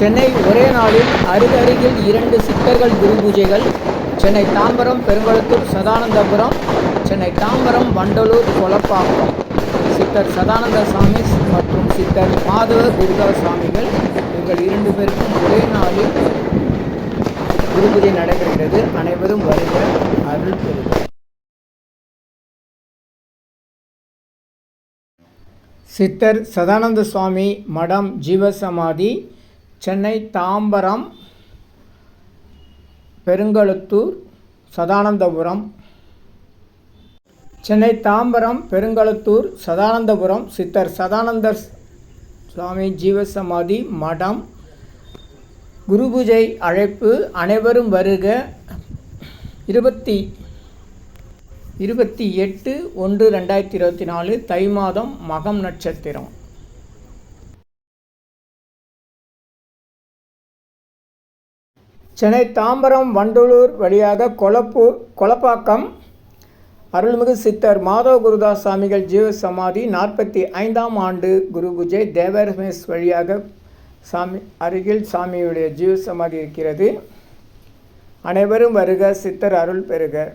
சென்னை ஒரே நாளில் அருகருகில் இரண்டு சித்தர்கள் குரு பூஜைகள் சென்னை தாம்பரம் பெருங்குளத்தூர் சதானந்தபுரம். சென்னை தாம்பரம் வண்டலூர் கொலப்பாக்கம் சித்தர் சதானந்த சாமி மற்றும் சித்தர் மாதவ துர்கா சாமிகள் இவர்கள் இரண்டு பேருக்கும் ஒரே நாளில் குரு பூஜை நடைபெறுகிறது. அனைவரும் வருக அருள் பெறுக. சித்தர் சதானந்த சுவாமி மடம் ஜீவசமாதி சென்னை தாம்பரம் பெருங்கழுத்தூர் சதானந்தபுரம். சென்னை தாம்பரம் பெருங்கழுத்தூர் சதானந்தபுரம் சித்தர் சதானந்தர் சுவாமி ஜீவசமாதி மடம். குருபூஜை அழைப்பு அனைவரும் வருக. இருபத்தி இருபத்தி எட்டு ஒன்று ரெண்டாயிரத்தி இருபத்தி நாலு தை மாதம் மகம் நட்சத்திரம். சென்னை தாம்பரம் வண்டலூர் வழியாக கொளப்பூர் கொலப்பாக்கம் அருள்மிகு சித்தர் மாதவ குருதாஸ் சாமிகள் ஜீவ சமாதி நாற்பத்தி ஐந்தாம் ஆண்டு குரு பூஜை தேவரமேஸ் வழியாக சாமி அருகில் சாமியுடைய ஜீவ சமாதி இருக்கிறது. அனைவரும் வருக சித்தர் அருள் பெறுக.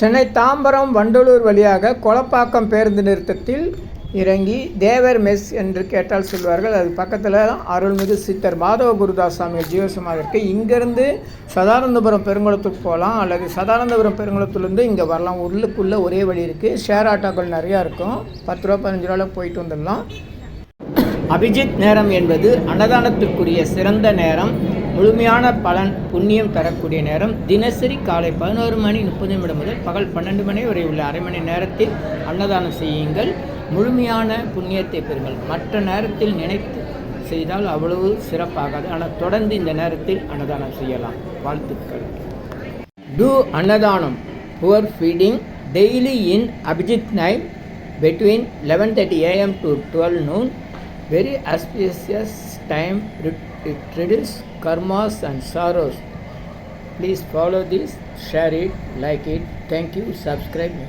சென்னை தாம்பரம் வண்டலூர் வழியாக கொலப்பாக்கம் பேருந்து நிறுத்தத்தில் இறங்கி தேவர் மெஸ் என்று கேட்டால் சொல்வார்கள். அது பக்கத்தில் அருள்மிகு சித்தர் மாதவ குருதாஸ் சுவாமி ஜீவசமாக இருக்குது இங்கேருந்து சதானந்தபுரம் பெருங்குளத்துக்கு போகலாம். அல்லது சதானந்தபுரம் பெருங்குளத்துலேருந்து இங்கே வரலாம். உள்ளுக்குள்ளே ஒரே வழி இருக்குது ஷேர் ஆட்டோக்கள் நிறையா இருக்கும். பத்து ரூபா பதினஞ்சு ரூபாவில் போயிட்டு வந்துடலாம். அபிஜித் நேரம் என்பது அன்னதானத்திற்குரிய சிறந்த நேரம். முழுமையான பலன் புண்ணியம் தரக்கூடிய நேரம். தினசரி காலை பதினோரு மணி முப்பது நிமிடம் முதல் பகல் பன்னெண்டு மணி வரை உள்ள அரை மணி நேரத்தில் அன்னதானம் செய்யுங்கள். முழுமையான புண்ணியத்தை பெறுங்கள் மற்ற நேரத்தில் நினைத்து செய்தால் அவ்வளவு சிறப்பாகாது ஆனால் தொடர்ந்து இந்த நேரத்தில் அன்னதானம் செய்யலாம் வாழ்த்துக்கள் to annadanam poor feeding daily in Abhijit night between 11:30 a.m. to 12 noon. Very auspicious time. It reduces karmas and sorrows. Please follow this, share it, like it. Thank you. Subscribe me.